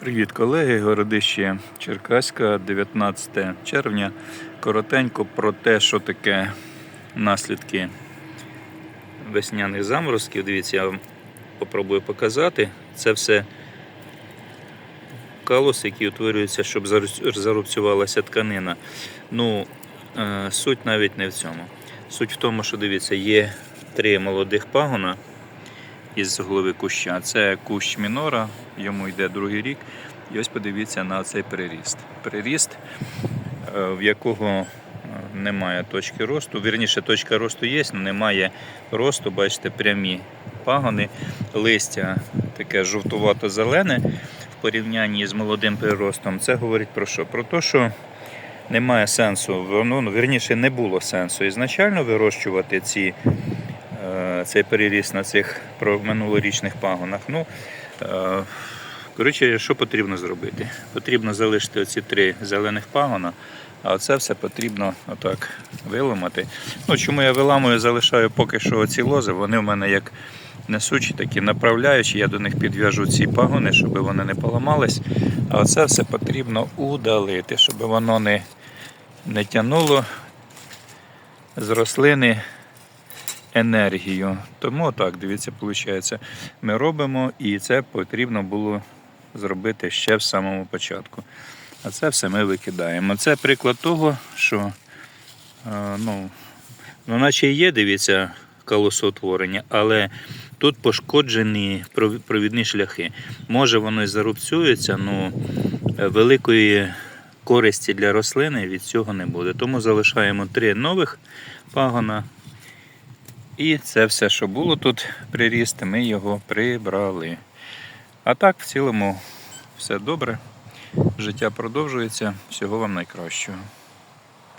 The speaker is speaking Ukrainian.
Привіт, колеги. Городище Черкаська, 19 червня. Коротенько про те, що таке наслідки весняних заморозків. Дивіться, я вам попробую показати. Це все калус, який утворюється, щоб зарубцювалася тканина. Ну, е, суть навіть не в цьому. Суть в тому, що дивіться, є три молодих пагона із голови куща. Це кущ мінора, йому йде другий рік. І ось подивіться на цей приріст. Приріст, е, в якого е, немає точки росту. Вірніше, точка росту є, але немає росту. Бачите, прямі пагони, листя таке жовтувато-зелене в порівнянні з молодим приростом. Це говорить про що? Про те, що немає сенсу, ну, вірніше, не було сенсу ізначально вирощувати ці цей переріс на цих минулорічних пагонах. Ну, е, коротше, що потрібно зробити? Потрібно залишити оці три зелених пагона, а оце все потрібно отак виламати. Ну, чому я виламую, залишаю поки що оці лози, вони в мене як несучі, такі направляючі, я до них підв'яжу ці пагони, щоб вони не поламались. А оце все потрібно удалити, щоб воно не, не тянуло з рослини енергію. Тому так, дивіться, виходить, ми робимо, і це потрібно було зробити ще в самому початку. А це все ми викидаємо. Це приклад того, що е, ну, ну наче є, дивіться, колосоутворення, але тут пошкоджені провідні шляхи. Може воно і зарубцюється, але великої користі для рослини від цього не буде. Тому залишаємо три нових пагона. І це все, що було тут приріст, ми його прибрали. А так, в цілому, все добре. Життя продовжується. Всього вам найкращого.